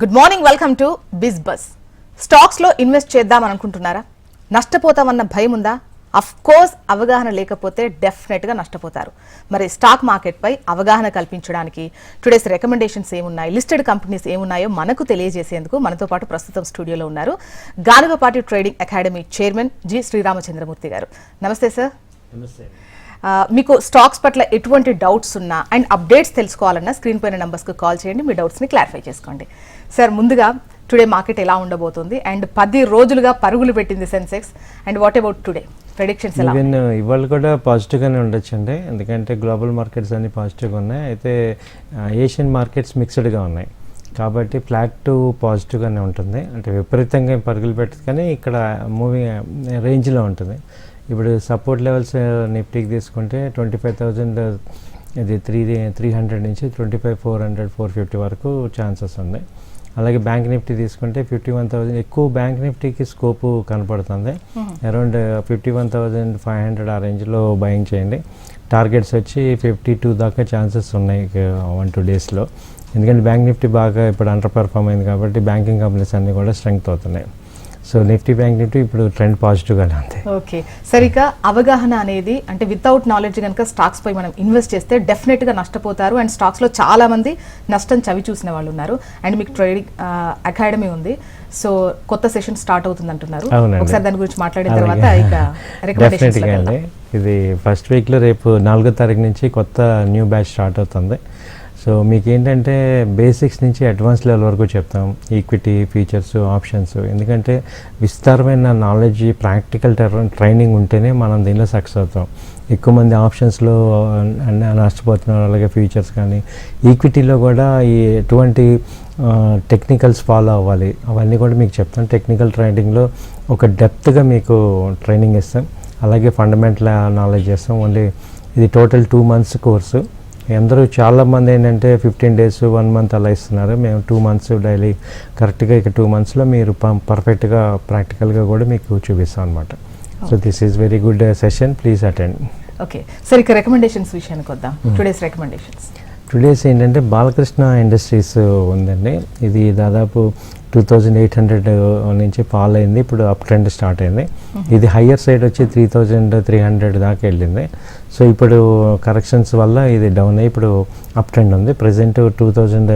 Good morning welcome to biz buzz స్టాక్స్లో invest చేద్దాం అనుకుంటున్నారా? నష్టపోతామన్న భయం ఉందా? అఫ్ కోర్స్ అవగాహన లేకపోతే డెఫినెట్గా నష్టపోతారు. మరి స్టాక్ మార్కెట్ పై అవగాహన కల్పించడానికి టుడేస్ రికమెండేషన్స్ ఏమున్నాయి? లిస్టెడ్ కంపెనీస్ ఏమున్నాయో మనకు తెలియజేసేందుకు మనతో పాటు ప్రస్తుతం స్టూడియోలో ఉన్నారు Ganugapati trading academy chairman G Sriramachandramurthy garu. నమస్తే సార్ ఆ, మీకు స్టాక్స్ పట్ల ఎటువంటి డౌట్స్ ఉన్నా అండ్ అప్డేట్స్ తెలుసుకోవాలన్నా స్క్రీన్ పైన నంబర్స్కి కాల్ చేయండి. మీ డౌట్స్ని క్లారిఫై చేసుకోండి. సార్ ముందుగా టుడే మార్కెట్ ఎలా ఉండబోతుంది? అండ్ పది రోజులుగా పరుగులు పెట్టింది Sensex. And what about today? Predictions ఎలా? ఈవెన్ uh, ఇవాళ కూడా పాజిటివ్గానే ఉండొచ్చండి. ఎందుకంటే గ్లోబల్ మార్కెట్స్ అన్ని పాజిటివ్గా ఉన్నాయి. అయితే ఏషియన్ మార్కెట్స్ మిక్స్డ్గా ఉన్నాయి. కాబట్టి ఫ్లాట్ టు పాజిటివ్గానే ఉంటుంది. అంటే విపరీతంగా పరుగులు పెట్టదు కానీ ఇక్కడ మూవింగ్ రేంజ్లో uh, ఉంటుంది. ఇప్పుడు సపోర్ట్ లెవెల్స్ నిఫ్టీకి తీసుకుంటే ట్వంటీ ఫైవ్ థౌజండ్ ఇది త్రీ త్రీ హండ్రెడ్ నుంచి twenty five four hundred four fifty వరకు ఛాన్సెస్ ఉన్నాయి అలాగే బ్యాంక్ నిఫ్టీ తీసుకుంటే ఫిఫ్టీ వన్ థౌజండ్ ఎక్కువ బ్యాంక్ నిఫ్టీకి స్కోప్ కనపడుతుంది. Around fifty one thousand five hundred ఆ రేంజ్లో బయింగ్ చేయండి. టార్గెట్స్ వచ్చి ఫిఫ్టీ టూ దాకా ఛాన్సెస్ ఉన్నాయి వన్ టూ డేస్లో. ఎందుకంటే బ్యాంక్ నిఫ్టీ బాగా ఇప్పుడు అండర్ పర్ఫామ్ అయింది కాబట్టి బ్యాంకింగ్ కంపెనీస్ అన్నీ కూడా స్ట్రెంగ్త్ అవుతున్నాయి. సో నిఫ్టీ బ్యాంక్ నిఫ్టీ ఇప్పుడు ట్రెండ్ పాజిటివ్గానే ఉంది. ఓకే సరిగా అవగాహన అనేది అంటే వితౌట్ నాలెడ్జ్ కనుక స్టాక్స్ పై మనం ఇన్వెస్ట్ చేస్తే డెఫినెట్గా నష్టపోతారు. అండ్ స్టాక్స్లో చాలా మంది నష్టం చవి చూసిన వాళ్ళు ఉన్నారు. అండ్ మీకు ట్రేడింగ్ అకాడమీ ఉంది. సో కొత్త సెషన్ స్టార్ట్ అవుతుంది అంటున్నారు. ఒకసారి దాని గురించి మాట్లాడిన. తర్వాత ఇక వెళ్దాం. ఇది ఫస్ట్ వీక్లో రేపు నాలుగో తారీఖు నుంచి కొత్త న్యూ బ్యాచ్ స్టార్ట్ అవుతుంది. సో మీకు ఏంటంటే బేసిక్స్ నుంచి అడ్వాన్స్ లెవెల్ వరకు చెప్తాం. ఈక్విటీ ఫీచర్స్ ఆప్షన్స్ ఎందుకంటే విస్తారమైన నాలెడ్జ్ ప్రాక్టికల్ ట్రైనింగ్ ఉంటేనే మనం దీనిలో సక్సెస్ అవుతాం. ఎక్కువ మంది ఆప్షన్స్లో నష్టపోతున్నారు. అలాగే ఫ్యూచర్స్ కానీ ఈక్విటీలో కూడా ఈ ఎటువంటి టెక్నికల్స్ ఫాలో అవ్వాలి. అవన్నీ కూడా మీకు చెప్తాం. టెక్నికల్ ట్రైనింగ్లో ఒక డెప్త్గా మీకు ట్రైనింగ్ ఇస్తాం. అలాగే ఫండమెంటల్ నాలెడ్జ్ చేస్తాం. ఓన్లీ ఇది టోటల్ టూ మంత్స్ కోర్సు అందరూ చాలామంది ఏంటంటే ఫిఫ్టీన్ డేస్ వన్ మంత్ అలా ఇస్తున్నారు. మేము టూ మంత్స్ డైలీ కరెక్ట్గా ఇక టూ మంత్స్లో మీరు పర్ఫెక్ట్గా ప్రాక్టికల్గా కూడా మీకు చూపిస్తాం అనమాట so this is very good session please attend okay సరే ఇక రికమెండేషన్స్ విషయానికి వద్దాం. టుడేస్ రికమెండేషన్స్ టుడేస్ ఏంటంటే బాలకృష్ణ ఇండస్ట్రీస్ ఉందండి. ఇది దాదాపు టూ థౌజండ్ ఎయిట్ హండ్రెడ్ నుంచి ఫాల్ అయింది ఇప్పుడు అప్ ట్రెండ్ స్టార్ట్ అయింది. ఇది హయ్యర్ సైడ్ వచ్చి త్రీ థౌజండ్ త్రీ హండ్రెడ్ దాకా వెళ్ళింది. సో ఇప్పుడు కరెక్షన్స్ వల్ల ఇది డౌన్ అయ్యి ఇప్పుడు అప్ ట్రెండ్ ఉంది. Present two thousand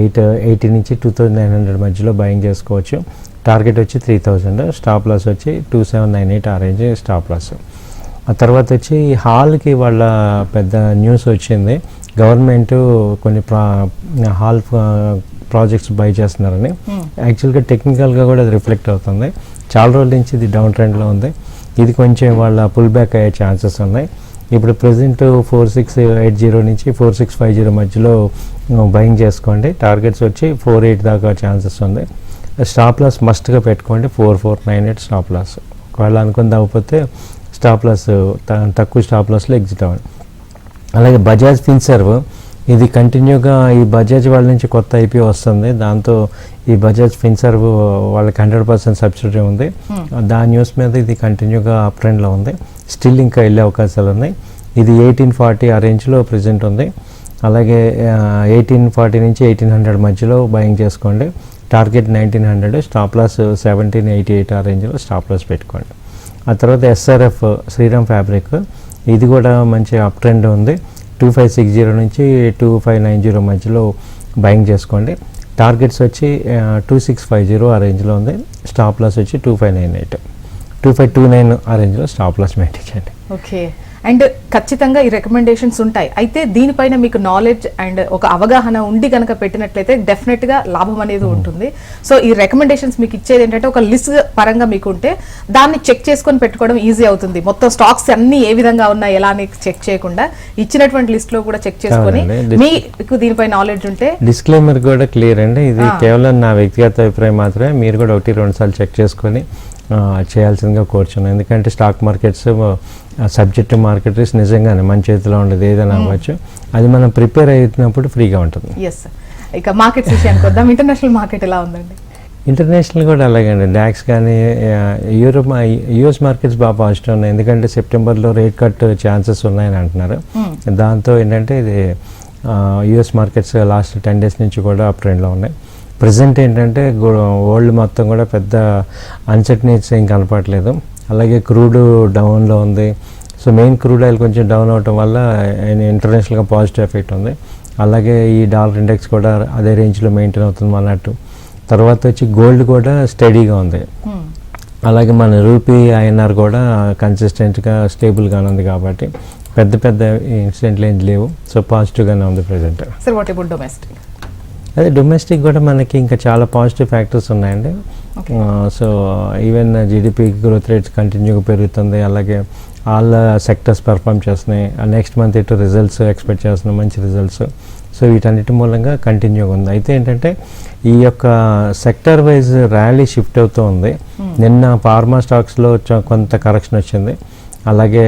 eight eighty నుంచి టూ థౌజండ్ నైన్ హండ్రెడ్ మధ్యలో బయింగ్ చేసుకోవచ్చు. టార్గెట్ వచ్చి త్రీ థౌజండ్. స్టాప్ లాస్ వచ్చి టూ సెవెన్ నైన్ ఎయిట్ ఆ రేంజ్ స్టాప్ లాస్. ఆ తర్వాత వచ్చి హాల్కి వాళ్ళ పెద్ద న్యూస్ వచ్చింది. గవర్నమెంట్ కొన్ని ప్రా హాల్ ప్రాజెక్ట్స్ బై చేస్తున్నారని. యాక్చువల్గా టెక్నికల్గా కూడా అది రిఫ్లెక్ట్ అవుతుంది. చాలా రోజుల నుంచి ఇది డౌన్ ట్రెండ్లో ఉంది. ఇది కొంచెం వాళ్ళ పుల్ బ్యాక్ అయ్యే ఛాన్సెస్ ఉన్నాయి. ఇప్పుడు present four six eight zero నుంచి ఫోర్ సిక్స్ ఫైవ్ జీరో మధ్యలో బయింగ్ చేసుకోండి. టార్గెట్స్ వచ్చి ఫోర్ ఎయిట్ దాకా ఛాన్సెస్ ఉంది. స్టాప్ లాస్ మస్ట్గా పెట్టుకోండి. Four four nine eight stop loss. ఒకవేళ అనుకుని తగ్గకపోతే స్టాప్ లాస్ తక్కువ స్టాప్ లాస్లో ఎగ్జిట్ అవ్వండి. అలాగే బజాజ్ ఫిన్సర్వ్ ఇది కంటిన్యూగా ఈ బజాజ్ వాళ్ళ నుంచి కొత్త ఐపీ వస్తుంది. దాంతో ఈ బజాజ్ ఫిన్సర్వ్ వాళ్ళకి హండ్రెడ్ పర్సెంట్ సబ్సిడీ ఉంది. దాని న్యూస్ మీద ఇది కంటిన్యూగా అప్ ట్రెండ్లో ఉంది. స్టిల్ ఇంకా వెళ్ళే అవకాశాలు ఉన్నాయి. ఇది ఎయిటీన్ ఫార్టీ ఆ రేంజ్లో ప్రజెంట్ ఉంది. అలాగే ఎయిటీన్ ఫార్టీ నుంచి ఎయిటీన్ హండ్రెడ్ మధ్యలో బయింగ్ చేసుకోండి. Target nineteen hundred stop loss seventeen eighty eight ఆ రేంజ్లో స్టాప్ లాస్ పెట్టుకోండి. ఆ తర్వాత ఎస్ఆర్ఎఫ్ శ్రీరామ్ ఫ్యాబ్రిక్ ఇది కూడా మంచి అప్ ట్రెండ్ ఉంది. టూ ఫైవ్ సిక్స్ జీరో నుంచి టూ ఫైవ్ నైన్ జీరో మధ్యలో బయింగ్ చేసుకోండి. టార్గెట్స్ వచ్చి టూ సిక్స్ ఫైవ్ జీరో ఆ రేంజ్లో ఉంది. స్టాప్ లాస్ వచ్చి two five nine eight two five two nine ఆ రేంజ్లో స్టాప్ లాస్ మెయింటైన్ చేయండి. ఓకే అండ్ ఖచ్చితంగా ఈ రికమెండేషన్స్ ఉంటాయి. అయితే దీనిపైన మీకు నాలెడ్జ్ అండ్ ఒక అవగాహన ఉండి కనుక పెట్టినట్లయితే డెఫినెట్గా లాభం అనేది ఉంటుంది. సో ఈ రికమెండేషన్స్ మీకు ఇచ్చేది ఏంటంటే ఒక లిస్ట్ పరంగా మీకు ఉంటే దాన్ని చెక్ చేసుకొని పెట్టుకోవడం ఈజీ అవుతుంది. మొత్తం స్టాక్స్ అన్ని ఏ విధంగా ఉన్నాయి ఎలా అని చెక్ చేయకుండా ఇచ్చినటువంటి లిస్ట్లో కూడా చెక్ చేసుకొని. మీకు దీనిపై నాలెడ్జ్ ఉంటే డిస్క్లైమర్ కూడా క్లియర్ అండి. ఇది. కేవలం నా వ్యక్తిగత అభిప్రాయం మాత్రమే. మీరు కూడా ఒకటి రెండు సార్లు చెక్ చేసుకొని చేయాల్సిందిగా కోరుచున్నాను. ఎందుకంటే stock markets subject market risk నిజంగానే మన చేతిలో ఉండదు ఏదైనా అవ్వచ్చు. అది మనం ప్రిపేర్ అవుతున్నప్పుడు ఫ్రీగా ఉంటుంది. ఎస్ ఇక మార్కెట్స్ విషయానికి వద్దాం. ఇంటర్నేషనల్ మార్కెట్ ఎలా ఉందండి? ఇంటర్నేషనల్ కూడా అలాగే అండి డాక్స్ కానీ యూరోప్ యూఎస్ మార్కెట్స్ బాగా పాజిటివ్ ఉన్నాయి. ఎందుకంటే సెప్టెంబర్లో రేట్ కట్ ఛాన్సెస్ ఉన్నాయని అంటున్నారు. దాంతో ఏంటంటే ఇది US markets last ten days నుంచి కూడా అప్ ట్రెండ్లో ఉన్నాయి. ప్రజెంట్ ఏంటంటే వరల్డ్ మొత్తం కూడా పెద్ద అన్సర్టనీస్ ఏం కనపడలేదు. అలాగే క్రూడ్ డౌన్లో ఉంది. సో మెయిన్ క్రూడ్ ఆయిల్ కొంచెం డౌన్ అవటం వల్ల ఇంటర్నేషనల్గా పాజిటివ్ ఎఫెక్ట్ ఉంది. అలాగే ఈ డాలర్ ఇండెక్స్ కూడా అదే రేంజ్లో మెయింటైన్ అవుతుంది అన్నట్టు. తర్వాత వచ్చి గోల్డ్ కూడా స్టడీగా ఉంది. అలాగే మన రూపీ ఐఎన్ఆర్ కూడా కన్సిస్టెంట్గా స్టేబుల్గానే ఉంది కాబట్టి పెద్ద పెద్ద ఇన్సిడెంట్లు ఏం లేవు. సో పాజిటివ్గానే ఉంది present sir what about domestic అదే డొమెస్టిక్ కూడా మనకి ఇంకా చాలా పాజిటివ్ ఫ్యాక్టర్స్ ఉన్నాయండి. So even GDP growth rates కంటిన్యూగా పెరుగుతుంది. అలాగే ఆల్ సెక్టర్స్ పెర్ఫామ్ చేస్తున్నాయి. నెక్స్ట్ మంత్ ఇటు రిజల్ట్స్ ఎక్స్పెక్ట్ చేస్తున్నాం మంచి రిజల్ట్స్ సో వీటన్నిటి మూలంగా కంటిన్యూగా ఉంది. అయితే ఏంటంటే ఈ యొక్క సెక్టర్ వైజ్ ర్యాలీ షిఫ్ట్ అవుతూ ఉంది. నిన్న ఫార్మా స్టాక్స్లో కొంత కరెక్షన్ వచ్చింది. అలాగే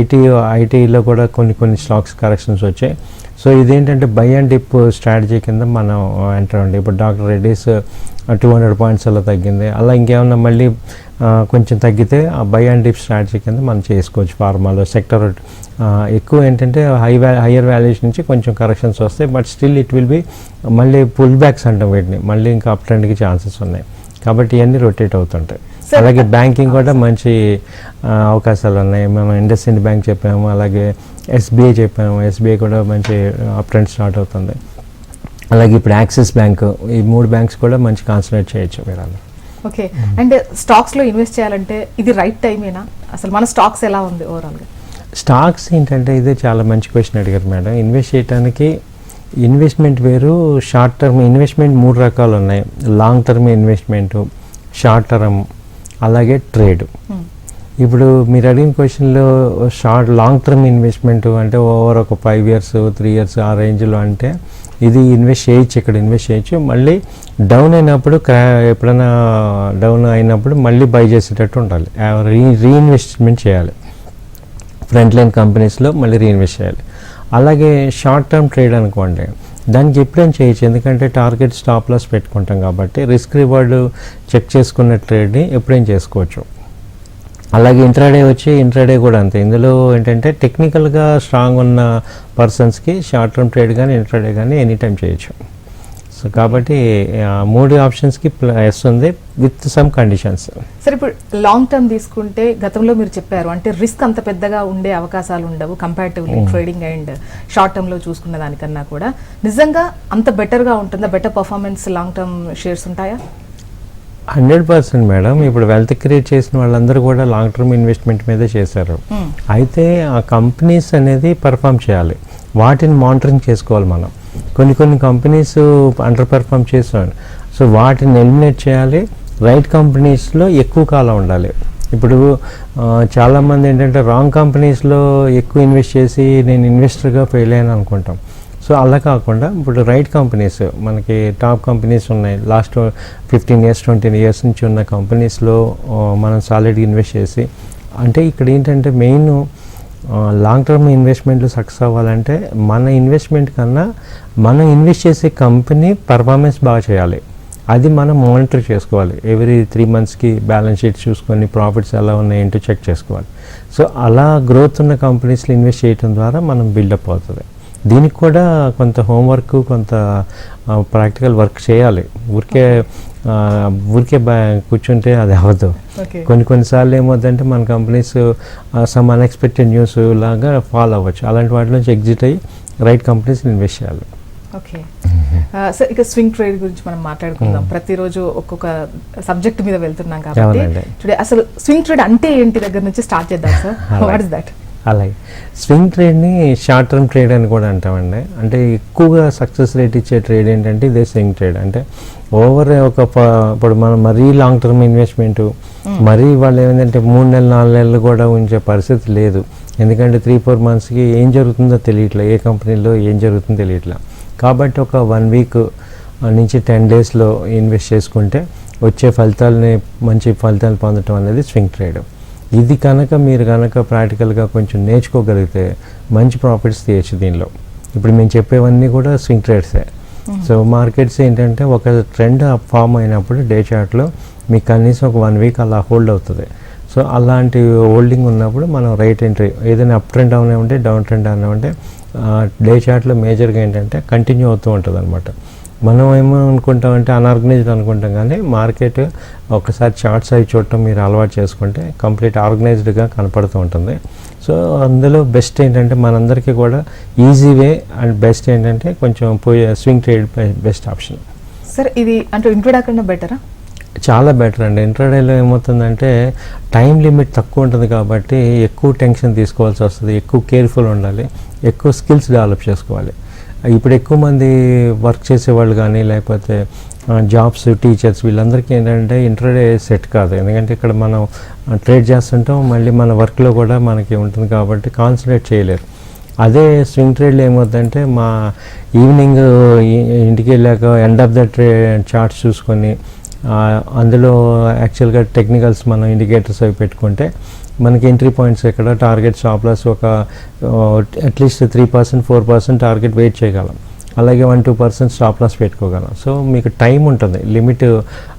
ఐటీ ఐటీలో కూడా కొన్ని కొన్ని స్టాక్స్ కరెక్షన్స్ వచ్చాయి. సో ఇదేంటంటే బై అండ్ డిప్ స్ట్రాటజీ కింద మనం ఎంటర్ అండి ఇప్పుడు doctor Reddy's two hundred points అలా తగ్గింది. అలా ఇంకేమన్నా మళ్ళీ కొంచెం తగ్గితే ఆ బై అండ్ డిప్ స్ట్రాటజీ కింద మనం చేసుకోవచ్చు ఫార్మాలో. సెక్టర్ ఎక్కువ ఏంటంటే హై వ్యా హయ్యర్ వాల్యూస్ నుంచి కొంచెం కరెక్షన్స్ వస్తాయి. But still it will be మళ్ళీ పుల్ బ్యాక్స్ అంటాం వీటిని. మళ్ళీ ఇంకా అప్ ట్రెండ్కి ఛాన్సెస్ ఉన్నాయి. కాబట్టి ఇవన్నీ రొటేట్ అవుతుంటాయి. అలాగే బ్యాంకింగ్ కూడా మంచి అవకాశాలు ఉన్నాయి. మేము ఇండస్ ఇండ్ బ్యాంక్ చెప్పాము అలాగే ఎస్బీఐ చెప్పాము. ఎస్బీఐ కూడా మంచి అప్ ట్రెండ్ స్టార్ట్ అవుతుంది. అలాగే ఇప్పుడు యాక్సిస్ బ్యాంక్ ఈ మూడు బ్యాంక్స్ కూడా మంచి కాన్సన్ట్రేట్ చేయొచ్చు మీరు ఓకే. అండ్ స్టాక్స్లో ఇన్వెస్ట్ చేయాలంటే ఇది రైట్ టైమేనా? అసలు మన స్టాక్స్ ఎలా ఉంది ఓవరాల్గా స్టాక్స్ ఏంటంటే ఇదే చాలా మంచి క్వశ్చన్ అడిగారు మేడం. ఇన్వెస్ట్ చేయడానికి ఇన్వెస్ట్మెంట్ వేరు షార్ట్ టర్మ్ ఇన్వెస్ట్మెంట్ మూడు రకాలు ఉన్నాయి. Long term investment short term అలాగే ట్రేడ్. Hmm. ఇప్పుడు మీరు అడిగిన క్వశ్చన్లో షార్ట్ లాంగ్ టర్మ్ ఇన్వెస్ట్మెంట్ అంటే ఓవర్ ఒక ఫైవ్ ఇయర్స్ త్రీ ఇయర్స్ ఆ రేంజ్లో అంటే ఇది ఇన్వెస్ట్ చేయొచ్చు ఇక్కడ ఇన్వెస్ట్ చేయొచ్చు. మళ్ళీ డౌన్ అయినప్పుడు క్రా ఎప్పుడైనా డౌన్ అయినప్పుడు మళ్ళీ బై చేసేటట్టు ఉండాలి. రీ రీఇన్వెస్ట్మెంట్ చేయాలి. ఫ్రంట్ లైన్ కంపెనీస్లో మళ్ళీ రీఇన్వెస్ట్ చేయాలి. అలాగే షార్ట్ టర్మ్ ట్రేడ్ అనుకోండి. దానికి ఎప్పుడైనా చేయొచ్చు. ఎందుకంటే టార్గెట్ స్టాప్ లాస్ పెట్టుకుంటాం కాబట్టి రిస్క్ రివార్డ్ చెక్ చేసుకున్న ట్రేడ్ని ఎప్పుడైనా చేసుకోవచ్చు. అలాగే ఇంట్రాడే వచ్చి ఇంట్రాడే కూడా అంతే. ఇందులో ఏంటంటే టెక్నికల్గా స్ట్రాంగ్ ఉన్న పర్సన్స్కి షార్ట్ టర్మ్ ట్రేడ్ కానీ ఇంట్రాడే కానీ ఎనీ టైం చేయొచ్చు. సో కాబట్టి మూడు ఆప్షన్స్కి ప్లస్ ఉంది విత్ సమ్ కండిషన్స్ సరే ఇప్పుడు లాంగ్ టర్మ్ తీసుకుంటే గతంలో మీరు చెప్పారు అంటే రిస్క్ అంత పెద్దగా ఉండే అవకాశాలు ఉండవు కంపారిటివ్లీ ట్రేడింగ్ అండ్ షార్ట్ టర్మ్లో చూసుకున్న దానికన్నా కూడా. నిజంగా అంత బెటర్గా ఉంటుందా? Better performance long term shares ఉంటాయా? హండ్రెడ్ పర్సెంట్ మేడం ఇప్పుడు వెల్త్ క్రియేట్ చేసిన వాళ్ళందరూ కూడా లాంగ్ టర్మ్ ఇన్వెస్ట్మెంట్ మీదే చేశారు. Hmm. అయితే ఆ కంపెనీస్ అనేది పర్ఫామ్ చేయాలి. వాటిని మానిటరింగ్ చేసుకోవాలి మనం. కొన్ని కొన్ని కంపెనీస్ అండర్ పెర్ఫామ్ చేస్తున్నాడు. సో వాటిని ఎలిమినేట్ చేయాలి. రైట్ కంపెనీస్లో ఎక్కువ కాలం ఉండాలి. ఇప్పుడు చాలామంది ఏంటంటే రాంగ్ కంపెనీస్లో ఎక్కువ ఇన్వెస్ట్ చేసి నేను ఇన్వెస్టర్గా ఫెయిల్ అయ్యాను అనుకుంటాం. సో అలా కాకుండా ఇప్పుడు రైట్ కంపెనీస్ మనకి టాప్ కంపెనీస్ ఉన్నాయి. Last fifteen years twenty years నుంచి ఉన్న కంపెనీస్లో మనం సాలిడ్గా ఇన్వెస్ట్ చేసి అంటే ఇక్కడ ఏంటంటే మెయిన్ లాంగ్ టర్మ్ ఇన్వెస్ట్మెంట్లు సక్సెస్ అవ్వాలంటే మన ఇన్వెస్ట్మెంట్ కన్నా మనం ఇన్వెస్ట్ చేసే కంపెనీ పర్ఫార్మెన్స్ బాగా చేయాలి. అది మనం మానిటర్ చేసుకోవాలి. ఎవ్రీ త్రీ మంత్స్కి బ్యాలెన్స్ షీట్ చూసుకొని ప్రాఫిట్స్ ఎలా ఉన్నాయి ఏంటో చెక్ చేసుకోవాలి. సో అలా గ్రోత్ ఉన్న కంపెనీస్లో ఇన్వెస్ట్ చేయడం ద్వారా మనం బిల్డప్ అవుతుంది. దీనికి కూడా కొంత హోంవర్క్ కొంత ప్రాక్టికల్ వర్క్ చేయాలి. ఊరికే ఊరికే బా కూర్చుంటే అది అవ్వదు. ఓకే. కొన్ని కొన్నిసార్లు ఏమవుతుందంటే మన కంపెనీస్ సమ్ అన్ఎక్స్పెక్టెడ్ న్యూస్ లాగా ఫాలో అవ్వచ్చు. అలాంటి వాటి నుంచి ఎగ్జిట్ అయ్యి రైట్ కంపెనీస్ ఇన్వెస్ట్ చేయాలి. ఓకే. సో ఇక స్వింగ్ ట్రేడ్ గురించి మనం మాట్లాడుకుందాం. ప్రతిరోజు ఒక్కొక్క సబ్జెక్ట్ మీద వెళ్తున్నాం కాబట్టి అసలు స్వింగ్ ట్రేడ్ అంటే ఏంటి దగ్గర నుంచి స్టార్ట్ చేద్దాం సార్ వాట్ ఇస్ దట్ అలాగే. స్వింగ్ ట్రేడ్ని షార్ట్ టర్మ్ ట్రేడ్ అని కూడా అంటామండి. అంటే ఎక్కువగా సక్సెస్ రేట్ ఇచ్చే ట్రేడ్ ఏంటంటే ఇదే స్వింగ్ ట్రేడ్. అంటే ఓవర్ ఒక ఇప్పుడు మనం మరీ లాంగ్ టర్మ్ ఇన్వెస్ట్మెంట్ మరీ వాళ్ళు ఏంటంటే మూడు నెలలు నాలుగు నెలలు కూడా ఉంచే పరిస్థితి లేదు. ఎందుకంటే త్రీ ఫోర్ మంత్స్కి ఏం జరుగుతుందో తెలియట్లే ఏ కంపెనీలో ఏం జరుగుతుందో తెలియట్లే. కాబట్టి ఒక వన్ వీక్ నుంచి టెన్ డేస్లో ఇన్వెస్ట్ చేసుకుంటే వచ్చే ఫలితాలని మంచి ఫలితాలు పొందడం అనేది స్వింగ్ ట్రేడ్. ఇది కనుక మీరు కనుక ప్రాక్టికల్గా కొంచెం నేర్చుకోగలిగితే మంచి ప్రాఫిట్స్ తీయచ్చు దీనిలో. ఇప్పుడు మేము చెప్పేవన్నీ కూడా స్వింగ్ ట్రేడ్సే. సో మార్కెట్స్ ఏంటంటే ఒక ట్రెండ్ ఫామ్ అయినప్పుడు డే చార్ట్లో మీకు కనీసం ఒక వన్ వీక్ అలా హోల్డ్ అవుతుంది. సో అలాంటి హోల్డింగ్ ఉన్నప్పుడు మనం రైట్ ఎంట్రీ ఏదైనా అప్ ట్రెండ్ అవునే ఉంటే డౌన్ ట్రెండ్ అవునే ఉంటే డే చార్ట్లో మేజర్గా ఏంటంటే కంటిన్యూ అవుతూ ఉంటుంది అనమాట మనం ఏమో అనుకుంటాం అంటే అన్ఆర్గనైజ్డ్ అనుకుంటాం కానీ మార్కెట్ ఒకసారి చార్ట్స్ అవి చూడటం మీరు అలవాటు చేసుకుంటే కంప్లీట్ ఆర్గనైజ్డ్గా కనపడుతూ ఉంటుంది. సో అందులో బెస్ట్ ఏంటంటే మనందరికీ కూడా ఈజీ వే అండ్ బెస్ట్ ఏంటంటే కొంచెం పోయే swing trade best option. Sir ఇది అంటే ఇంట్రోడా కన్నా బెటరా? చాలా బెటర్ అండి. ఇంట్రాడేలో ఏమవుతుందంటే టైం లిమిట్ తక్కువ ఉంటుంది కాబట్టి ఎక్కువ టెన్షన్ తీసుకోవాల్సి వస్తుంది. ఎక్కువ కేర్ఫుల్ ఉండాలి. ఎక్కువ స్కిల్స్ డెవలప్ చేసుకోవాలి. ఇప్పుడు ఎక్కువ మంది వర్క్ చేసేవాళ్ళు కానీ లేకపోతే జాబ్స్ టీచర్స్ వీళ్ళందరికీ ఏంటంటే ఇంటర్డే సెట్ కాదు. ఎందుకంటే ఇక్కడ మనం ట్రేడ్ చేస్తుంటాం మళ్ళీ మన వర్క్లో కూడా మనకి ఉంటుంది కాబట్టి కాన్సన్ట్రేట్ చేయలేరు. అదే స్వింగ్ ట్రేడ్లో ఏమవుతుందంటే మా ఈవినింగ్ ఇంటికి వెళ్ళాక end of the trade charts చూసుకొని అందులో యాక్చువల్గా టెక్నికల్స్ మనం ఇండికేటర్స్ అవి పెట్టుకుంటే మనకి ఎంట్రీ పాయింట్స్ ఎక్కడ? టార్గెట్ స్టాప్ లాస్ ఒక at least three percent four percent target wait చేయగలం. అలాగే one two percent stop loss పెట్టుకోగలం. So మీకు టైం ఉంటుంది. లిమిట్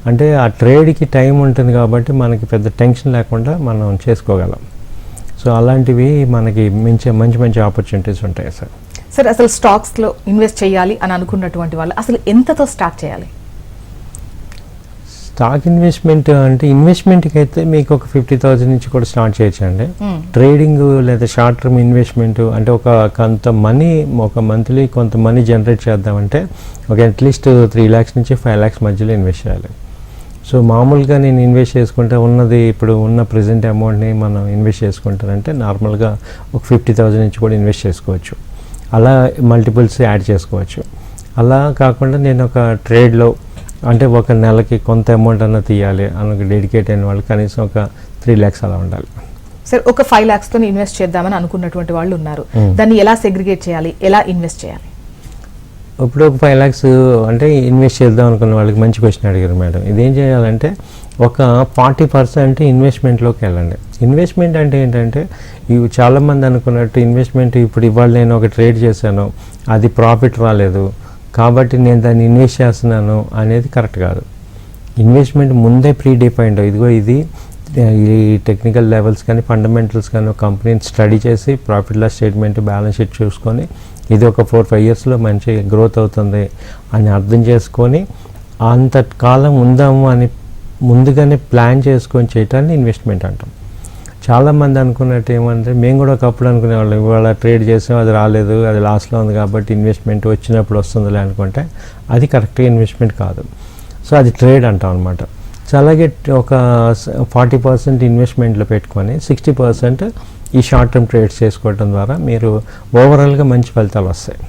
అంటే ఆ ట్రేడ్కి టైం ఉంటుంది కాబట్టి మనకి పెద్ద టెన్షన్ లేకుండా మనం చేసుకోగలం. సో అలాంటివి మనకి మంచి మంచి మంచి ఆపర్చునిటీస్ ఉంటాయి సార్ సార్ అసలు స్టాక్స్లో ఇన్వెస్ట్ చేయాలి అని అనుకున్నటువంటి వాళ్ళు అసలు ఎంతతో స్టార్ట్ చేయాలి? స్టాక్ ఇన్వెస్ట్మెంట్ అంటే ఇన్వెస్ట్మెంట్కి అయితే మీకు ఒక ఫిఫ్టీ థౌసండ్ నుంచి కూడా స్టార్ట్ చేయొచ్చండి. ట్రేడింగ్ లేదా షార్ట్ టర్మ్ ఇన్వెస్ట్మెంట్ అంటే ఒక కొంత మనీ ఒక మంత్లీ కొంత మనీ జనరేట్ చేద్దామంటే ఒక అట్లీస్ట్ త్రీ ల్యాక్స్ నుంచి ఫైవ్ ల్యాక్స్ మధ్యలో ఇన్వెస్ట్ చేయాలి. సో మామూలుగా నేను ఇన్వెస్ట్ చేసుకుంటే ఉన్నది ఇప్పుడు ఉన్న ప్రజెంట్ అమౌంట్ని మనం ఇన్వెస్ట్ చేసుకుంటారంటే నార్మల్గా ఒక ఫిఫ్టీ థౌసండ్ నుంచి కూడా ఇన్వెస్ట్ చేసుకోవచ్చు. అలా మల్టిపుల్స్ యాడ్ చేసుకోవచ్చు. అలా కాకుండా నేను ఒక ట్రేడ్లో అంటే ఒక నెలకి కొంత అమౌంట్ అన్న తీయాలి అని డెడికేట్ అయిన వాళ్ళు కనీసం ఒక త్రీ ల్యాక్స్ అలా ఉండాలి. సార్ ఒక ఫైవ్ ల్యాక్స్తో ఇన్వెస్ట్ చేద్దామని అనుకున్నటువంటి వాళ్ళు ఉన్నారు. Hmm. దాన్ని ఎలా సెగ్రిగేట్ చేయాలి? ఎలా ఇన్వెస్ట్ చేయాలి? ఇప్పుడు ఒక ఫైవ్ ల్యాక్స్ అంటే ఇన్వెస్ట్ చేద్దాం అనుకున్న వాళ్ళకి మంచి క్వశ్చన్ అడిగారు మేడం. ఇదేం చేయాలంటే ఒక ఫార్టీ పర్సెంట్ ఇన్వెస్ట్మెంట్లోకి వెళ్ళండి. ఇన్వెస్ట్మెంట్ అంటే ఏంటంటే ఇవి చాలామంది అనుకున్నట్టు ఇన్వెస్ట్మెంట్ ఇప్పుడు ఇవాళ నేను ఒక ట్రేడ్ చేశాను అది ప్రాఫిట్ రాలేదు కాబట్టి నేను దాన్ని ఇన్వెస్ట్ చేస్తున్నాను అనేది కరెక్ట్ కాదు. ఇన్వెస్ట్మెంట్ ముందే ప్రీ డిఫైన్డ్ ఇదిగో ఇది ఈ టెక్నికల్ లెవెల్స్ కానీ ఫండమెంటల్స్ కానీ ఒక కంపెనీని స్టడీ చేసి profit loss statement balance sheet చూసుకొని ఇది ఒక ఫోర్ ఫైవ్ ఇయర్స్లో మంచి గ్రోత్ అవుతుంది అని అర్థం చేసుకొని అంత కాలం ఉందాము అని ముందుగానే ప్లాన్ చేసుకొని చేయటాన్ని ఇన్వెస్ట్మెంట్ అంటాం. చాలామంది అనుకున్నట్టు ఏమంటే మేము కూడా ఒకప్పుడు అనుకునేవాళ్ళం ఇవాళ ట్రేడ్ చేసాం అది రాలేదు అది లాస్లో ఉంది కాబట్టి ఇన్వెస్ట్మెంట్ వచ్చినప్పుడు వస్తుందిలే అనుకుంటే అది కరెక్ట్గా ఇన్వెస్ట్మెంట్ కాదు. సో అది ట్రేడ్ అంటాం అనమాట సో అలాగే ఒక ఫార్టీ పర్సెంట్ ఇన్వెస్ట్మెంట్లో పెట్టుకొని సిక్స్టీ పర్సెంట్ ఈ షార్ట్ టర్మ్ ట్రేడ్స్ చేసుకోవడం ద్వారా మీరు ఓవరాల్గా మంచి ఫలితాలు వస్తాయి.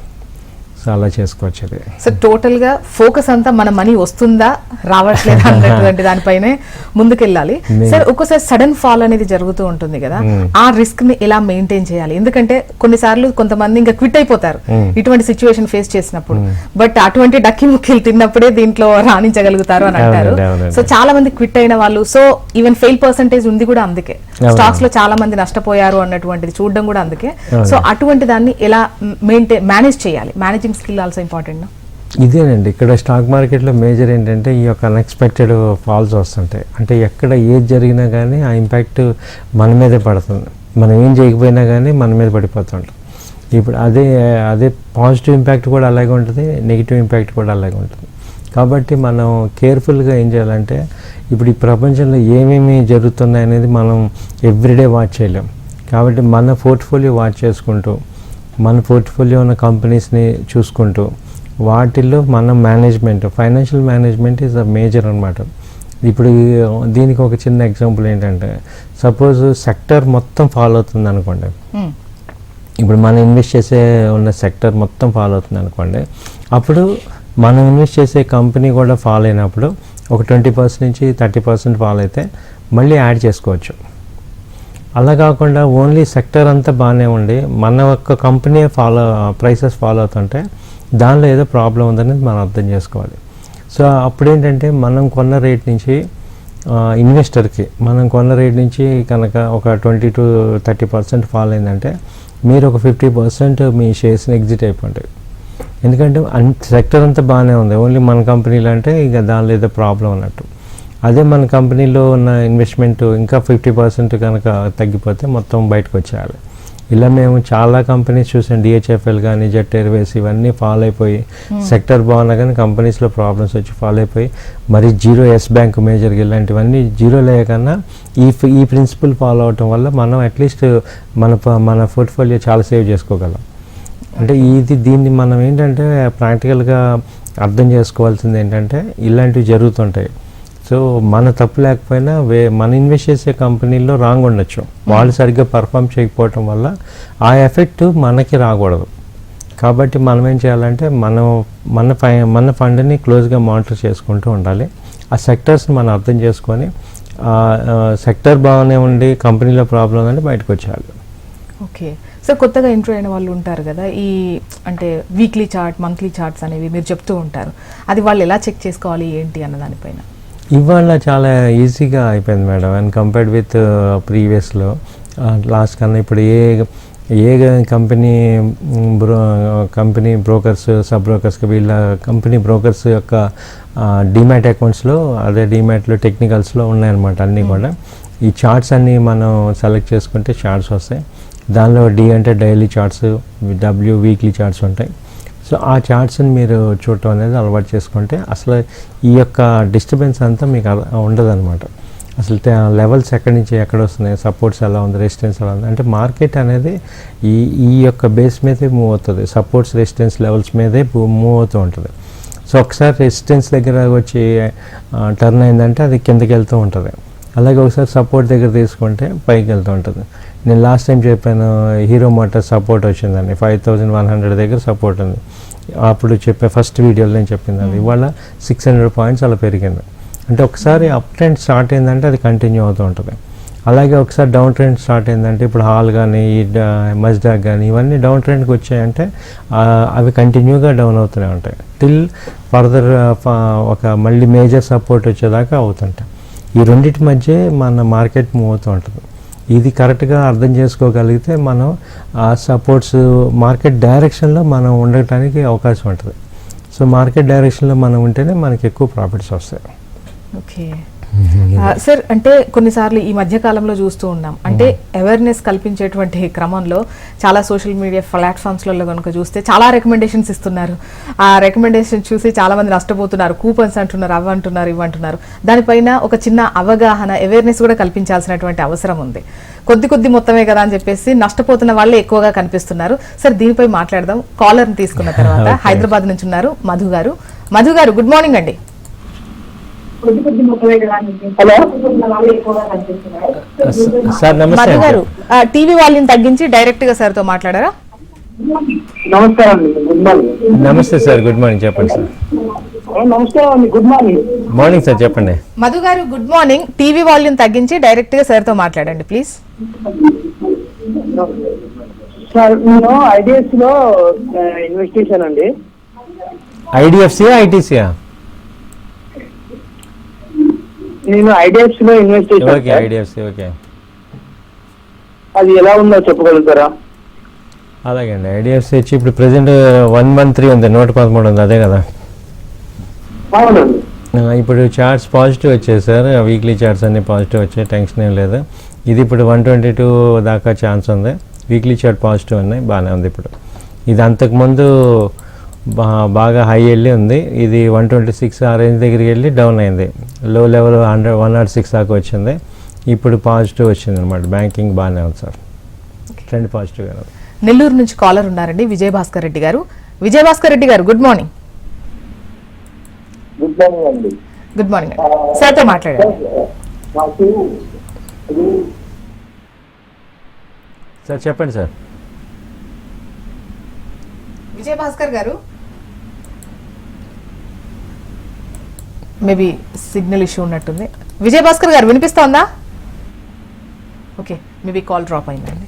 సో అలా చేసుకోవచ్చు అది సో టోటల్గా ఫోకస్ అంతా మన మనీ వస్తుందా రావట్లేదా అన్నటువంటి దానిపైనే ముందుకెళ్ళాలి సార్ ఒక్కోసారి సడన్ ఫాల్ అనేది జరుగుతూ ఉంటుంది కదా. ఆ రిస్క్ని ఎలా మెయింటైన్ చేయాలి ఎందుకంటే కొన్నిసార్లు కొంతమంది ఇంకా క్విట్ అయిపోతారు. ఇటువంటి సిచ్యువేషన్ ఫేస్ చేసినప్పుడు బట్ అటువంటి డక్కి ముక్కిలు తిన్నప్పుడే దీంట్లో రాణించగలుగుతారు అని అంటారు. సో చాలా మంది క్విట్ అయిన వాళ్ళు సో ఈవెన్ ఫెయిల్ పర్సంటేజ్ ఉంది కూడా అందుకే. స్టాక్స్లో చాలా మంది నష్టపోయారు అన్నటువంటిది చూడడం కూడా అందుకే. సో అటువంటి దాన్ని ఎలా మెయింటైన్ మేనేజ్ చేయాలి మేనేజింగ్ స్కిల్ ఆల్సో ఇంపార్టెంట్ ఇదేనండి. ఇక్కడ స్టాక్ మార్కెట్లో మేజర్ ఏంటంటే ఈ యొక్క అన్ఎక్స్పెక్టెడ్ ఫాల్స్ వస్తుంటాయి. అంటే ఎక్కడ ఏది జరిగినా కానీ ఆ ఇంపాక్ట్ మన మీదే పడుతుంది. మనం ఏం చేయకపోయినా కానీ మన మీద పడిపోతుంటాం. ఇప్పుడు అదే అదే పాజిటివ్ ఇంపాక్ట్ కూడా అలాగే ఉంటుంది. నెగిటివ్ ఇంపాక్ట్ కూడా అలాగే ఉంటుంది. కాబట్టి మనం కేర్ఫుల్గా ఏం చేయాలంటే ఇప్పుడు ఈ ప్రపంచంలో ఏమేమి జరుగుతున్నాయి అనేది మనం ఎవ్రీడే వాచ్ చేయలేం. కాబట్టి మన పోర్ట్ఫోలియో వాచ్ చేసుకుంటూ మన పోర్ట్ఫోలియో ఉన్న కంపెనీస్ని చూసుకుంటూ వాటిల్లో మన management financial management is a major అనమాట ఇప్పుడు దీనికి ఒక చిన్న ఎగ్జాంపుల్ ఏంటంటే సపోజ్ సెక్టర్ మొత్తం ఫాలో అవుతుంది అనుకోండి. ఇప్పుడు మనం ఇన్వెస్ట్ చేసే ఉన్న సెక్టర్ మొత్తం ఫాలో అవుతుంది అనుకోండి. అప్పుడు మనం ఇన్వెస్ట్ చేసే కంపెనీ కూడా ఫాలో అయినప్పుడు ఒక ట్వంటీ పర్సెంట్ నుంచి థర్టీ పర్సెంట్ ఫాలో అయితే మళ్ళీ యాడ్ చేసుకోవచ్చు. అలా కాకుండా ఓన్లీ సెక్టర్ అంతా బాగానే ఉండి మన ఒక్క కంపెనీ ఫాలో ప్రైసెస్ ఫాలో అవుతుంటే దానిలో ఏదో ప్రాబ్లం ఉందనేది మనం అర్థం చేసుకోవాలి. సో అప్పుడేంటంటే మనం కొన్న రేట్ నుంచి ఇన్వెస్టర్కి మనం కొన్న రేట్ నుంచి కనుక ఒక twenty to thirty percent fall అయిందంటే మీరు ఒక ఫిఫ్టీ పర్సెంట్ మీ షేర్స్ని ఎగ్జిట్ అయిపోండి. ఎందుకంటే అన్ సెక్టర్ అంతా బాగానే ఉంది. ఓన్లీ మన కంపెనీలో అంటే ఇక దానిలో ఏదో ప్రాబ్లం అన్నట్టు. అదే మన కంపెనీలో ఉన్న ఇన్వెస్ట్మెంట్ ఇంకా ఫిఫ్టీ పర్సెంట్ కనుక తగ్గిపోతే మొత్తం బయటకు వచ్చేయాలి. ఇలా మేము చాలా కంపెనీస్ చూసాం. డిహెచ్ఎఫ్ఎల్ కానీ జెట్ ఎయిర్వేస్ ఇవన్నీ ఫాలో అయిపోయి సెక్టర్ బాగున్నా కానీ కంపెనీస్లో ప్రాబ్లమ్స్ వచ్చి ఫాలో అయిపోయి మరి జీరో ఎస్ బ్యాంక్ మేజర్గా ఇలాంటివన్నీ జీరో లేకన్నా ఈ ఈ ప్రిన్సిపల్ ఫాలో అవటం వల్ల మనం అట్లీస్ట్ మన మన పోర్ట్ఫోలియో చాలా సేవ్ చేసుకోగలం. అంటే ఇది దీన్ని మనం ఏంటంటే ప్రాక్టికల్గా అర్థం చేసుకోవాల్సింది ఏంటంటే ఇలాంటివి జరుగుతుంటాయి. సో మన తప్పు లేకపోయినా వే మన ఇన్వెస్ట్ చేసే కంపెనీల్లో రాంగ్ ఉండొచ్చు వాళ్ళు సరిగ్గా పర్ఫామ్ చేయకపోవటం వల్ల ఆ ఎఫెక్ట్ మనకి రాకూడదు. కాబట్టి మనం ఏం చేయాలంటే మనం మన ఫై మన ఫండ్ని క్లోజ్గా మానిటర్ చేసుకుంటూ ఉండాలి. ఆ సెక్టర్స్ని మనం అర్థం చేసుకొని సెక్టర్ బాగానే ఉండి కంపెనీలో ప్రాబ్లం ఉందంటే బయటకు వచ్చేయాలి. ఓకే. సో కొత్తగా ఇంట్రో అయిన వాళ్ళు ఉంటారు కదా ఈ అంటే వీక్లీ చార్ట్ మంత్లీ చార్ట్స్ అనేవి మీరు చెప్తూ ఉంటారు. అది వాళ్ళు ఎలా చెక్ చేసుకోవాలి ఏంటి అన్న దానిపైన? ఇవాళ చాలా ఈజీగా అయిపోయింది మేడం. అండ్ కంపేర్డ్ విత్ ప్రీవియస్లో లాస్ట్ కన్నా ఇప్పుడు ఏ ఏ company bro company brokers sub బ్రోకర్స్కి వీళ్ళ కంపెనీ బ్రోకర్స్ యొక్క డిమాట్ అకౌంట్స్లో అదే డిమాట్లో టెక్నికల్స్లో ఉన్నాయన్నమాట అన్నీ కూడా. ఈ చార్ట్స్ అన్నీ మనం సెలెక్ట్ చేసుకుంటే చార్ట్స్ వస్తాయి. దానిలో డి అంటే daily charts W weekly charts ఉంటాయి. సో ఆ చార్ట్స్ని మీరు చూడటం అనేది అలవాటు చేసుకుంటే అసలు ఈ యొక్క డిస్టర్బెన్స్ అంతా మీకు ఉండదన్నమాట. అసలు లెవెల్స్ ఎక్కడి నుంచి ఎక్కడ వస్తున్నాయి సపోర్ట్స్ ఎలా ఉంది రెసిస్టెన్స్ ఎలా ఉంది? అంటే మార్కెట్ అనేది ఈ ఈ యొక్క బేస్ మీదే మూవ్ అవుతుంది. సపోర్ట్స్ రెసిస్టెన్స్ లెవెల్స్ మీదే మూవ్ అవుతూ ఉంటుంది. సో ఒకసారి రెసిస్టెన్స్ దగ్గర వచ్చి టర్న్ అయిందంటే అది కిందకి వెళ్తూ ఉంటుంది. అలాగే ఒకసారి సపోర్ట్ దగ్గర తీసుకుంటే పైకి వెళ్తూ ఉంటుంది. నేను లాస్ట్ టైం చెప్పాను హీరో మోటార్ సపోర్ట్ వచ్చిందండి. ఫైవ్ థౌజండ్ వన్ హండ్రెడ్ దగ్గర సపోర్ట్ ఉంది. అప్పుడు చెప్పే ఫస్ట్ వీడియోలో నేను చెప్పింది అది ఇవాళ సిక్స్ హండ్రెడ్ పాయింట్స్ అలా పెరిగింది. అంటే ఒకసారి అప్ ట్రెండ్ స్టార్ట్ అయిందంటే అది కంటిన్యూ అవుతూ ఉంటుంది. అలాగే ఒకసారి డౌన్ ట్రెండ్ స్టార్ట్ అయిందంటే ఇప్పుడు హాల్ కానీ ఈ మజ్డాక్ కానీ ఇవన్నీ డౌన్ ట్రెండ్కి వచ్చాయంటే అవి కంటిన్యూగా డౌన్ అవుతూనే ఉంటాయి. టిల్ ఫర్దర్ ఒక మళ్ళీ మేజర్ సపోర్ట్ వచ్చేదాకా అవుతుంటాయి. ఈ రెండింటి మధ్య మన మార్కెట్ మూవ్ అవుతూ ఉంటుంది. ఇది కరెక్ట్గా అర్థం చేసుకోగలిగితే మనం ఆ సపోర్ట్స్ మార్కెట్ డైరెక్షన్లో మనం ఉండటానికి అవకాశం ఉంటుంది. సో మార్కెట్ డైరెక్షన్లో మనం ఉంటేనే మనకి ఎక్కువ ప్రాఫిట్స్ వస్తాయి. ఓకే. సార్ అంటే కొన్నిసార్లు ఈ మధ్య కాలంలో చూస్తూ ఉన్నాం. అంటే అవేర్నెస్ కల్పించేటువంటి క్రమంలో చాలా సోషల్ మీడియా ప్లాట్ఫామ్స్లలో కనుక చూస్తే చాలా రికమెండేషన్స్ ఇస్తున్నారు. ఆ రికమెండేషన్ చూసి చాలా మంది నష్టపోతున్నారు. కూపన్స్ అంటున్నారు అవి అంటున్నారు ఇవి అంటున్నారు. దానిపైన ఒక చిన్న అవగాహన అవేర్నెస్ కూడా కల్పించాల్సినటువంటి అవసరం ఉంది. కొద్ది కొద్ది మొత్తమే కదా అని చెప్పేసి నష్టపోతున్న వాళ్ళే ఎక్కువగా కనిపిస్తున్నారు. సార్ దీనిపై మాట్లాడదాం. కాలర్ని తీసుకున్న తర్వాత. హైదరాబాద్ నుంచి ఉన్నారు మధు గారు. మధు గారు గుడ్ మార్నింగ్ అండి. మధు. గారు టీవీ వాల్యూమ్ తగ్గించి డైరెక్ట్గా సార్తో మాట్లాడారా? నమస్కారం అండి గుడ్ మార్నింగ్. నమస్తే సార్ గుడ్ మార్నింగ్ చెప్పండి సార్. మార్నింగ్. మార్నింగ్ సార్ చెప్పండి. Madhu garu good morning. TV volume తగ్గించి డైరెక్ట్గా సార్తో మాట్లాడండి ప్లీజ్. సార్ నేను ఐడిఎస్లో ఇన్వెస్ట్ చేశాను అండి. ఐడిఎఫ్సియా ఐటీసీయా? నేను ఐడిఎస్లో ఇన్వెస్ట్ చేశాను ఓకే. IDFC okay. అది ఎలా ఉందో చెప్పగలుగుతారా? అలాగే అండి ఐడిఎఫ్సి వచ్చి ఇప్పుడు ప్రెసెంట్ వన్ వన్ త్రీ ఉంది నూట పదమూడు ఉంది అదే కదా? అవునండి. ఇప్పుడు చార్ట్స్ పాజిటివ్ వచ్చాయి సార్ వీక్లీ చార్ట్స్ అన్ని పాజిటివ్ వచ్చాయి టెన్షన్ ఏం లేదు. ఇది ఇప్పుడు వన్ ట్వంటీ టూ దాకా ఛాన్స్ ఉంది వీక్లీ చార్ట్ పాజిటివ్ ఉన్నాయి బాగానే ఉంది ఇప్పుడు. ఇది అంతకుముందు బాగా హై వెళ్ళి ఉంది. ఇది వన్ ట్వంటీ సిక్స్ ఆ రేంజ్ దగ్గరికి వెళ్ళి డౌన్ అయింది. Low level hundred one nought six దాకా వచ్చింది. ఇప్పుడు పాజిటివ్ వచ్చింది అనమాట బ్యాంకింగ్ బాగానే ఉంది సార్. ట్రెండ్ పాజిటివ్గా ఉంది. నెల్లూరు నుంచి కాలర్ ఉన్నారండి. విజయభాస్కర్ రెడ్డి గారు. విజయభాస్కర్ రెడ్డి గారు గుడ్ మార్నింగ్ గుడ్ మార్నింగ్ అండి. గుడ్ మార్నింగ్ అండి సార్తో మాట్లాడండి నాకు ఇది సార్ చెప్పండి సార్. విజయభాస్కర్ గారు మేబీ సిగ్నల్ ఇష్యూ ఉన్నట్టుంది. విజయభాస్కర్ గారు వినిపిస్తోందా? ఓకే మేబీ కాల్ డ్రాప్ అయిందండి.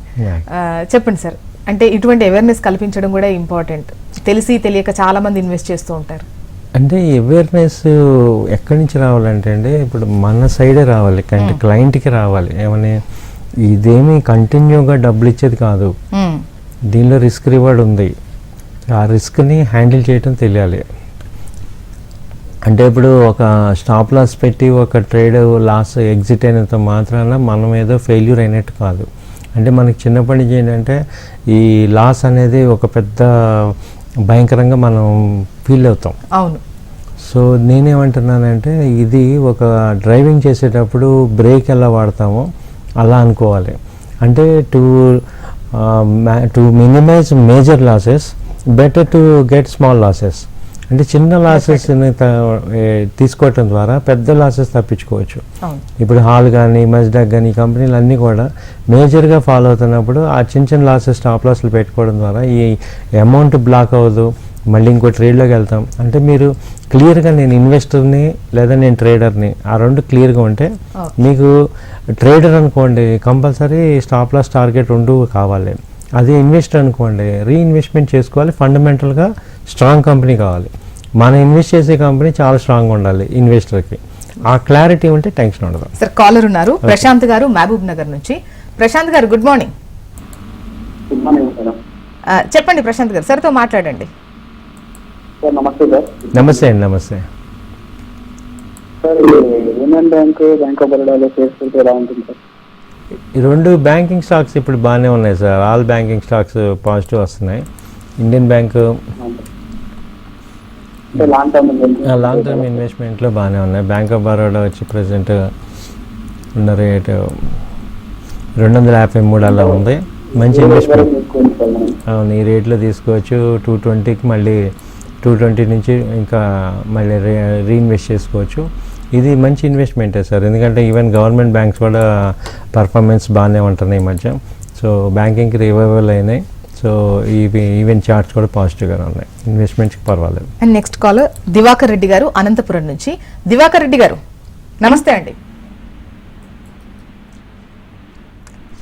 చెప్పండి సార్. అంటే ఇటువంటి అవేర్నెస్ కల్పించడం కూడా ఇంపార్టెంట్ తెలిసి తెలియక చాలా మంది ఇన్వెస్ట్ చేస్తూ ఉంటారు. అంటే అవేర్నెస్ ఎక్కడి నుంచి రావాలంటే అండి ఇప్పుడు మన సైడే రావాలి అంటే క్లయింట్కి రావాలి. ఏమని ఇదేమి కంటిన్యూగా డబ్బులు ఇచ్చేది కాదు. మ్మ్. దీనిలో రిస్క్ రివార్డ్ ఉంది. ఆ రిస్క్ని హ్యాండిల్ చేయటం తెలియాలి. అంటే ఇప్పుడు ఒక స్టాప్ లాస్ పెట్టి ఒక ట్రేడ్ లాస్ ఎగ్జిట్ అయినంత మాత్రాన మనం ఏదో ఫెయిల్యూర్ అయినట్టు కాదు. అంటే మనకి చిన్నప్పటి నుంచి ఏంటంటే ఈ లాస్ అనేది ఒక పెద్ద భయంకరంగా మనం ఫీల్ అవుతాం. అవును. సో నేనేమంటున్నానంటే ఇది ఒక డ్రైవింగ్ చేసేటప్పుడు బ్రేక్ ఎలా వాడతామో అలా అనుకోవాలి. అంటే to to minimise major losses better to get small losses అంటే చిన్న లాసెస్ తీసుకోవటం ద్వారా పెద్ద లాసెస్ తప్పించుకోవచ్చు. ఇప్పుడు హాల్ కానీ మజ్డాక్ కానీ ఈ కంపెనీలు అన్నీ కూడా మేజర్గా ఫాలో అవుతున్నప్పుడు ఆ చిన్న చిన్న లాసెస్ స్టాప్ లాస్లు పెట్టుకోవడం ద్వారా ఈ అమౌంట్ బ్లాక్ అవ్వదు. మళ్ళీ ఇంకో ట్రేడ్లోకి వెళ్తాం. అంటే మీరు క్లియర్గా నేను ఇన్వెస్టర్ని లేదా నేను ట్రేడర్ని ఆ రెండు క్లియర్గా ఉంటే. మీకు ట్రేడర్ అనుకోండి కంపల్సరీ స్టాప్ లాస్ టార్గెట్ రెండు కావాలి. అదే ఇన్వెస్టర్ అనుకోండి రీఇన్వెస్ట్మెంట్ చేసుకోవాలి ఫండమెంటల్గా స్ట్రాంగ్ కంపెనీ కావాలి. మనం ఇన్వెస్ట్ చేసే కంపెనీ చాలా స్ట్రాంగ్గా ఉండాలి ఇన్వెస్టర్కి. ఆ క్లారిటీ ఉంటే టెన్షన్ ఉండదు. సార్ కాలర్ ఉన్నారు. ప్రశాంత్ గారు మహబూబ్ నగర్ నుంచి. ప్రశాంత్ గారు గుడ్ మార్నింగ్. చెప్పండి ప్రశాంత్ గారు సార్తో మాట్లాడండి. సార్. నమస్తే అండి నమస్తే. రెండు బ్యాంకింగ్ స్టాక్స్ ఇప్పుడు బాగానే ఉన్నాయి sir. All banking stocks positive వస్తున్నాయి. ఇండియన్ బ్యాంక్ లాంగ్ టర్మ్ ఇన్వెస్ట్మెంట్లో బాగానే ఉన్నాయి. బ్యాంక్ ఆఫ్ బరోడా వచ్చి ప్రజెంట్ ఉన్న రేట్ రెండు వందల యాభై మూడు అలా ఉంది. మంచి ఇన్వెస్ట్మెంట్ అవును ఈ రేట్లో తీసుకోవచ్చు. టూ ట్వంటీకి మళ్ళీ టూ ట్వంటీ నుంచి ఇంకా మళ్ళీ రీ రీఇన్వెస్ట్ చేసుకోవచ్చు. ఇది మంచి ఇన్వెస్ట్మెంటే సార్. ఎందుకంటే ఈవెన్ గవర్నమెంట్ బ్యాంక్స్ కూడా పర్ఫార్మెన్స్ బాగానే ఉంటున్నాయి ఈ మధ్య. సో బ్యాంకింగ్కి రివైవల్ అయినాయి. సో ఇవి ఈవెన్ చార్ట్స్ కూడా పాజిటివ్గానే ఉన్నాయి. ఇన్వెస్ట్మెంట్స్కి పర్వాలేదు. And next caller Divakar Reddy గారు అనంతపురం నుంచి. దివాకర్ రెడ్డి గారు నమస్తే అండి.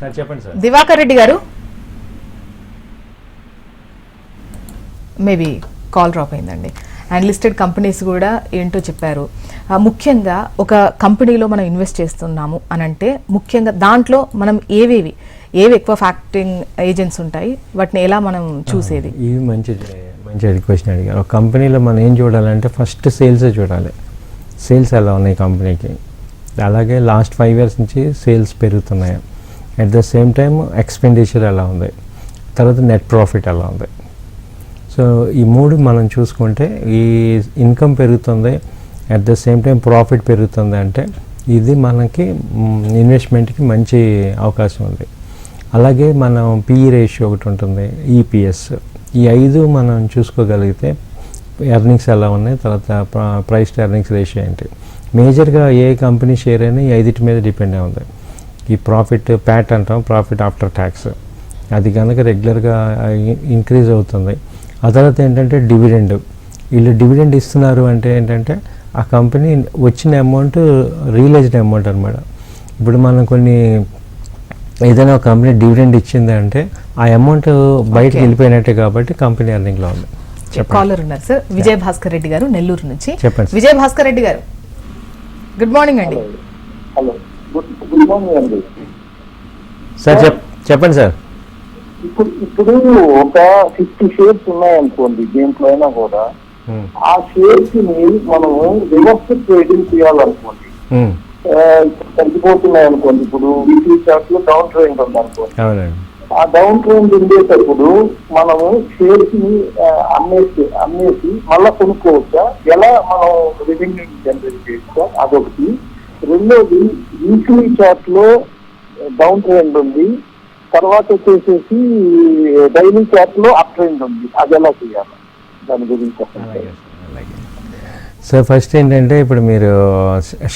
సార్ చెప్పండి సార్ దివాకర్ రెడ్డి గారు మేబీ కాల్ డ్రాప్ అయిందండి. అండ్ లిస్టెడ్ కంపెనీస్ కూడా ఏంటో చెప్పారు. ముఖ్యంగా ఒక కంపెనీలో మనం ఇన్వెస్ట్ చేస్తున్నాము అని అంటే ముఖ్యంగా దాంట్లో మనం ఏవేవి ఏవి ఎక్కువ ఫ్యాక్టరింగ్ ఏజెంట్స్ ఉంటాయి వాటిని ఎలా మనం చూసేది? ఇవి మంచి మంచి క్వశ్చన్ అడిగారు ఒక కంపెనీలో మనం ఏం చూడాలంటే ఫస్ట్ సేల్సే చూడాలి. సేల్స్ ఎలా ఉన్నాయి కంపెనీకి? అలాగే లాస్ట్ ఫైవ్ ఇయర్స్ నుంచి సేల్స్ పెరుగుతున్నాయి. At the same time expenditure ఎలా ఉంది? తర్వాత నెట్ ప్రాఫిట్ ఎలా ఉంది? సో ఈ మూడు మనం చూసుకుంటే ఈ ఇన్కమ్ పెరుగుతుంది. At the same time profit పెరుగుతుంది అంటే ఇది మనకి ఇన్వెస్ట్మెంట్కి మంచి అవకాశం ఉంది. అలాగే మనం పిఈ రేషియో ఒకటి ఉంటుంది ఈపీఎస్ ఈ ఐదు మనం చూసుకోగలిగితే ఎర్నింగ్స్ ఎలా ఉన్నాయి తర్వాత ప్రైస్ టు ఎర్నింగ్స్ రేషియో ఏంటి. మేజర్గా ఏ కంపెనీ షేర్ అయినా ఈ ఐదింటి మీద డిపెండ్ అయి ఉంది. ఈ ప్రాఫిట్ ప్యాట్ అంటాం ప్రాఫిట్ ఆఫ్టర్ ట్యాక్స్ అది కనుక రెగ్యులర్గా ఇంక్రీజ్ అవుతుంది. ఆ తర్వాత ఏంటంటే డివిడెండ్ వీళ్ళు డివిడెండ్ ఇస్తున్నారు అంటే ఏంటంటే ఆ కంపెనీ వచ్చిన అమౌంట్ రియలైజ్డ్ అమౌంట్ అనమాట ఇప్పుడు మనం కొన్ని ఏదైనా ఒక కంపెనీ డివిడెండ్ ఇచ్చింది అంటే ఆ అమౌంట్ బయటకు. వెళ్ళిపోయినట్టే కాబట్టి కంపెనీ ఎర్నింగ్లో ఉంది. కాలర్ ఉన్నారు సార్. విజయ్ భాస్కర్ రెడ్డి గారు నెల్లూరు నుంచి. చెప్పండి సార్. విజయ్ భాస్కర్ రెడ్డి గారు గుడ్ మార్నింగ్ అండి. హలో గుడ్ గుడ్ మార్నింగ్ అండి. సార్ చెప్ చెప్పండి సార్. ఇప్పుడు ఇప్పుడు ఒక ఫిఫ్టీ షేర్స్ ఉన్నాయనుకోండి దేంట్లో అయినా కూడా. ఆ షేర్స్ని మనము రివర్స్ ట్రేడింగ్ చేయాలనుకోండి. ఇప్పుడు తగ్గిపోతున్నాయి అనుకోండి. ఇప్పుడు వీక్లీ చార్ట్లో డౌన్ ట్రెండ్ ఉంది అనుకోండి. ఆ డౌన్ ట్రెండ్ ఉండేటప్పుడు మనము షేర్స్ని అమ్మేసి అమ్మేసి మళ్ళా కొనుక్కోవచ్చా? ఎలా మనం రెవెన్యూ జనరేట్ చేసుకో అదొకటి. రెండోది వీక్లీ చార్ట్లో డౌన్ ట్రెండ్ ఉంది. తర్వాత వచ్చేసేసి డైలీ చార్ట్లో అప్ ట్రెండ్ ఉంది. అది ఎలా చేయాలి? దాని గురించి చెప్పండి. సార్ ఫస్ట్ ఏంటంటే ఇప్పుడు మీరు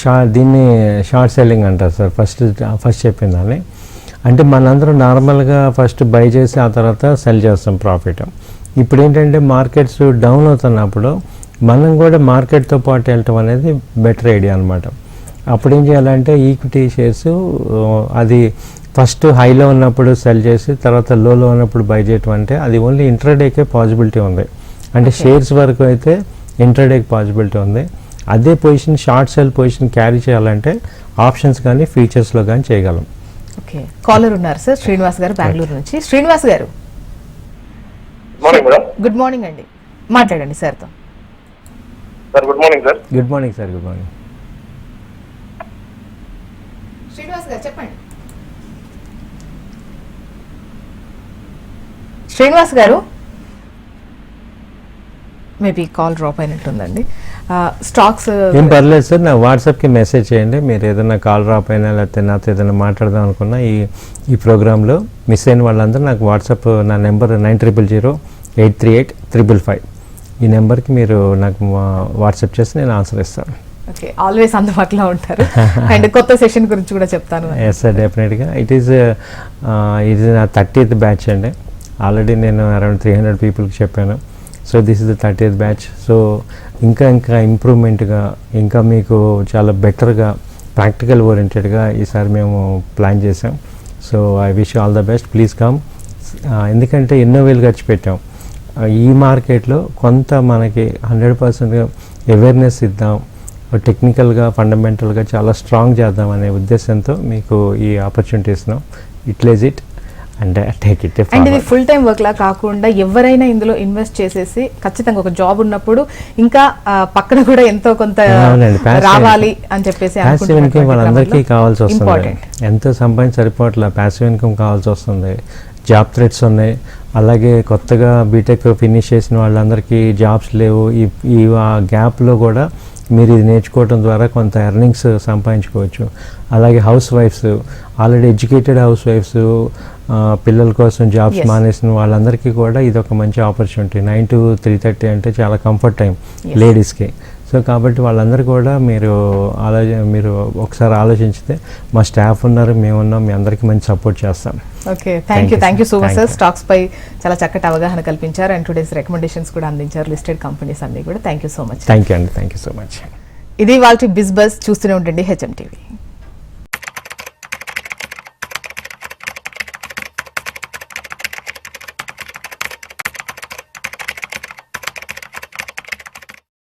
షా దీన్ని షార్ట్ సెల్లింగ్ అంటారు సార్ ఫస్ట్ ఫస్ట్ చెప్పిన దాన్ని. అంటే మనందరం నార్మల్గా ఫస్ట్ బై చేసి ఆ తర్వాత సెల్ చేస్తాం ప్రాఫిట్. ఇప్పుడు ఏంటంటే మార్కెట్స్ డౌన్ అవుతున్నప్పుడు మనం కూడా మార్కెట్తో పాటు వెళ్ళటం అనేది బెటర్ ఐడియా అనమాట అప్పుడు ఏం చేయాలంటే ఈక్విటీ షేర్స్ అది ఫస్ట్ హైలో ఉన్నప్పుడు సెల్ చేసి తర్వాత లోలో ఉన్నప్పుడు బై చేయటం అంటే అది ఓన్లీ ఇంట్రాడేకే పాసిబిలిటీ ఉంది. అంటే షేర్స్ వరకు అయితే ఇంట్రాడేకి పాసిబిలిటీ ఉంది. అదే position short sell position carry చేయాలంటే ఆప్షన్స్ కానీ ఫీచర్స్లో కానీ చేయగలం. ఓకే కాలర్ ఉన్నారు సార్ శ్రీనివాస్ గారు బెంగళూరు నుంచి. శ్రీనివాస్ గారు. మార్నింగ్ మేడం గుడ్ మార్నింగ్ అండి. మాట్లాడండి సార్తో sir good morning sir good morning sir good morning Srinivas గారు చెప్పండి. శ్రీనివాస్ గారు? మేబీ కాల్ డ్రాప్ అయినట్టుందండి. స్టాక్స్ ఏం పర్లేదు సార్ నా వాట్సాప్కి మెసేజ్ చేయండి. మీరు ఏదైనా కాల్ డ్రాప్ అయినా లేకపోతే నాతో ఏదైనా మాట్లాడదాం అనుకున్నా ఈ ఈ ప్రోగ్రాంలో మిస్ అయిన వాళ్ళందరూ నాకు వాట్సాప్ నా number nine triple zero eight three eight triple five. ఈ నెంబర్కి మీరు నాకు వాట్సాప్ చేసి నేను ఆన్సర్ ఇస్తాను. ఓకే ఆల్వేస్ అందుబాటులో ఉంటారు. అండ్ కొత్త సెషన్ గురించి కూడా చెప్తాను. ఎస్ సార్ డెఫినెట్గా ఇట్ ఈస్ ఇది నా థర్టీత్ బ్యాచ్ అండి. ఆల్రెడీ నేను అరౌండ్ త్రీ హండ్రెడ్ పీపుల్కి చెప్పాను. So this is the eighth batch so ఇంకా ఇంకా ఇంప్రూవ్మెంట్గా ఇంకా మీకు చాలా బెటర్గా ప్రాక్టికల్ ఓరియంటెడ్గా ఈసారి మేము ప్లాన్ చేసాం so I wish all the best please come ఎందుకంటే ఎన్నో వేలు ఖర్చు పెట్టాం. Uh, ఈ మార్కెట్లో కొంత మనకి హండ్రెడ్ పర్సెంట్గా అవేర్నెస్ ఇద్దాం. టెక్నికల్గా ఫండమెంటల్గా చాలా స్ట్రాంగ్ చేద్దాం అనే ఉద్దేశంతో మీకు ఈ ఆపర్చునిటీ ఇస్తున్నాం ఇట్లేజ్ it and take it and ఇది ఫుల్ టైం వర్క్ లా కాకుండా ఎవరైనా ఇందులో ఇన్వెస్ట్ చేసేసి ఖచ్చితంగా ఒక జాబ్ ఉన్నప్పుడు ఇంకా పక్కన కూడా ఎంతో కొంత రావాలి అని చెప్పేసి ప్యాసివ్ ఇన్కమ్ వాళ్ళందరికీ కావాల్సి వస్తుంది. ఎంతో సంపాదించి సరిపోవట్లే. ప్యాసివ్ ఇన్కమ్ కావాల్సి వస్తుంది. జాబ్ థ్రెడ్స్ ఉన్నాయి. అలాగే కొత్తగా బీటెక్ ఫినిష్ చేసిన వాళ్ళందరికీ జాబ్స్ లేవు. ఈ ఈ గ్యాప్లో కూడా మీరు ఇది నేర్చుకోవడం ద్వారా కొంత ఎర్నింగ్స్ సంపాదించుకోవచ్చు అలాగే house wives already educated house wives పిల్లల కోసం జాబ్స్. మానేసిన వాళ్ళందరికీ కూడా ఇది ఒక మంచి opportunity nine to three thirty అంటే చాలా కంఫర్ట్ టైం. లేడీస్కి సో కాబట్టి వాళ్ళందరూ కూడా మీరు ఆలోచ మీరు ఒకసారి ఆలోచించితే మా స్టాఫ్ ఉన్నారు మేము ఉన్నాం మీ అందరికీ మంచి సపోర్ట్ చేస్తాం okay thank you thank you so much sir. Stocks పై చాలా చక్కటి అవగాహన కల్పించారు అండ్ టుడేస్ రికమెండేషన్స్ కూడా అందించారు. లిస్టెడ్ కంపెనీస్ అన్ని కూడా. Thank you so much thank you అండి థ్యాంక్ యూ సో మచ్ ఇది వాళ్ళ బిజ్ బస్ చూస్తూనే ఉండండి హెచ్ఎం టీవీ